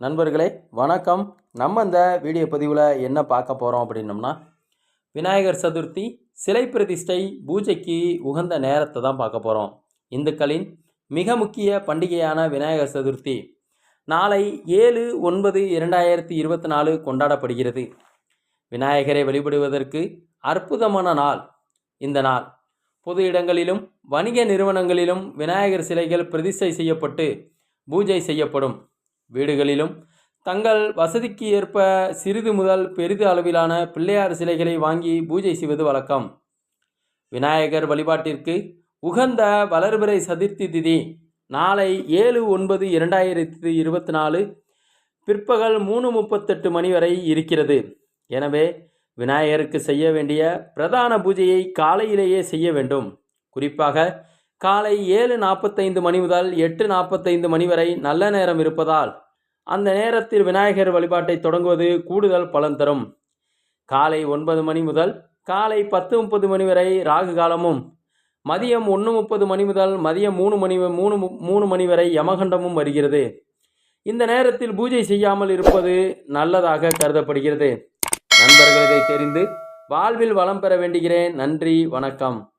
நண்பர்களே வணக்கம். நம்ம இந்த வீடியோ பதிவில் என்ன பார்க்க போகிறோம் அப்படின்னம்னா விநாயகர் சதுர்த்தி சிலை பிரதிஷ்டை பூஜைக்கு உகந்த நேரத்தை தான் பார்க்க போகிறோம் இந்துக்களின் மிக முக்கிய பண்டிகையான விநாயகர் சதுர்த்தி நாளை ஏழு ஒன்பது இரண்டாயிரத்தி இருபத்தி நாலு கொண்டாடப்படுகிறது. விநாயகரை வழிபடுவதற்கு அற்புதமான நாள் இந்த நாள். பொது இடங்களிலும் வணிக நிறுவனங்களிலும் விநாயகர் சிலைகள் பிரதிஷ்டை செய்யப்பட்டு பூஜை செய்யப்படும். வீடுகளிலும் தங்கள் வசதிக்கு ஏற்ப சிறிது முதல் பெரிது அளவிலான பிள்ளையார் சிலைகளை வாங்கி பூஜை செய்வது வழக்கம். விநாயகர் வழிபாட்டிற்கு உகந்த வளர்பிறை சதுர்த்தி திதி நாளை ஏழு ஒன்பது இரண்டாயிரத்தி இருபத்தி நாலு பிற்பகல் மூணு முப்பத்தெட்டு மணி வரை இருக்கிறது. எனவே விநாயகருக்கு செய்ய வேண்டிய பிரதான பூஜையை காலையிலேயே செய்ய வேண்டும். குறிப்பாக காலை ஏழு நாற்பத்தைந்து மணி முதல் எட்டு நாற்பத்தைந்து மணி வரை நல்ல நேரம் இருப்பதால் அந்த நேரத்தில் விநாயகர் வழிபாட்டை தொடங்குவது கூடுதல் பலன் தரும். காலை ஒன்பது மணி முதல் காலை பத்து முப்பது மணி வரை ராகு காலமும் மதியம் ஒன்று முப்பது மணி முதல் மதியம் மூணு மணி மூணு மு- மூணு மணி வரை யமகண்டமும் வருகிறது. இந்த நேரத்தில் பூஜை செய்யாமல் இருப்பது நல்லதாக கருதப்படுகிறது. நண்பர்கள் இதை தெரிந்து வாழ்வில் வளம் பெற வேண்டுகிறேன். நன்றி வணக்கம்.